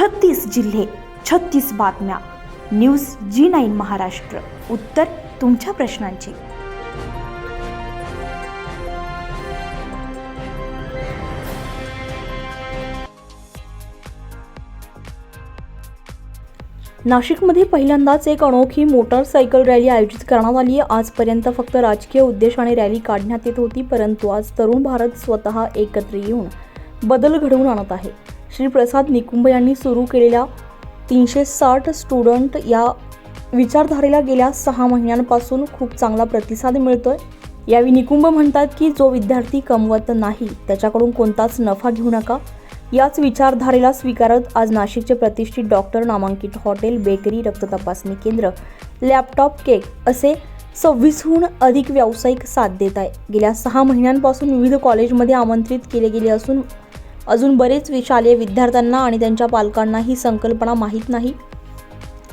छत्तीस जिल्हे छत्तीस बातम्या. News G nine Maharashtra. उत्तर तुमच्या प्रश्नांची. नाशिकमध्ये पहिल्यांदाच एक अनोखी मोटारसायकल रॅली आयोजित करण्यात आली आहे. आजपर्यंत फक्त राजकीय उद्देशाने रॅली काढण्यात येत होती परंतु आज तरुण भारत स्वतः एकत्र येऊन बदल घडवून आणत आहे. श्रीप्रसाद निकुंभ यांनी सुरू केलेल्या तीनशे साठ स्टुडंट या विचारधारेला गेल्या सहा महिन्यांपासून खूप चांगला प्रतिसाद मिळतोय. यावेळी निकुंभ म्हणतात की जो विद्यार्थी कमवत नाही त्याच्याकडून कोणताच नफा घेऊ नका याच विचारधारेला स्वीकारत आज नाशिकचे प्रतिष्ठित डॉक्टर नामांकित हॉटेल बेकरी रक्त तपासणी केंद्र लॅपटॉप केक असे सव्वीसहून अधिक व्यावसायिक साथ देत आहे. गेल्या सहा महिन्यांपासून विविध कॉलेजमध्ये आमंत्रित केले गेले असून अजून बरेच शालेय विद्यार्थ्यांना आणि त्यांच्या पालकांना ही संकल्पना माहीत नाही.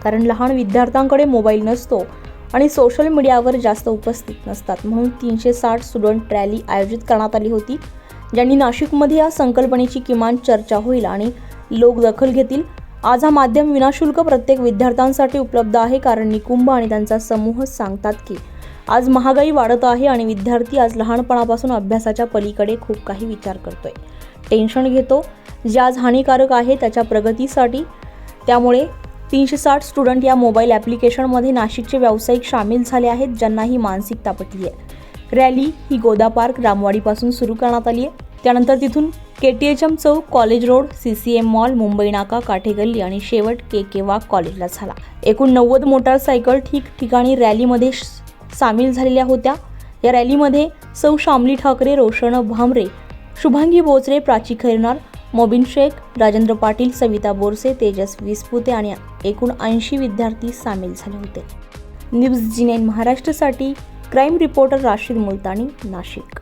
कारण लहान विद्यार्थ्यांकडे मोबाईल नसतो आणि सोशल मीडियावर जास्त उपस्थित नसतात. म्हणून तीनशे साठ स्टुडंट रॅली आयोजित करण्यात आली होती ज्यांनी नाशिकमध्ये या संकल्पनेची किमान चर्चा होईल आणि लोक दखल घेतील. आज हा माध्यम विनाशुल्क प्रत्येक विद्यार्थ्यांसाठी उपलब्ध आहे कारण निकुंभ आणि त्यांचा समूह सांगतात की आज महागाई वाढत आहे आणि विद्यार्थी आज लहानपणापासून अभ्यासाच्या पलीकडे खूप काही विचार करतोय. टेन्शन घेतो. जे आज हानिकारक आहे त्याच्या प्रगतीसाठी त्यामुळे तीनशे साठ स्टुडंट या मोबाईल ॲप्लिकेशनमध्ये नाशिकचे व्यावसायिक सामील झाले आहेत ज्यांना ही मानसिकता पटली आहे. रॅली ही गोदा पार्क रामवाडीपासून सुरू करण्यात आली आहे. त्यानंतर तिथून के टी एच एम चौक college road C C M mall Mumbai नाका काठेगल्ली आणि शेवट के के वाघ कॉलेजला झाला. एकूण नव्वद मोटारसायकल ठिकठिकाणी रॅलीमध्ये सामील झालेल्या होत्या. या रॅलीमध्ये सौ शामली ठाकरे रोशन भामरे शुभांगी बोचरे प्राची खैरनार मोबिन शेख राजेंद्र पाटील सविता बोरसे तेजस विसपुते आणि एकूण ऐंशी विद्यार्थी सामील झाले होते. न्यूज जी नाईन महाराष्ट्रासाठी क्राईम रिपोर्टर राशीद मुलतानी नाशिक.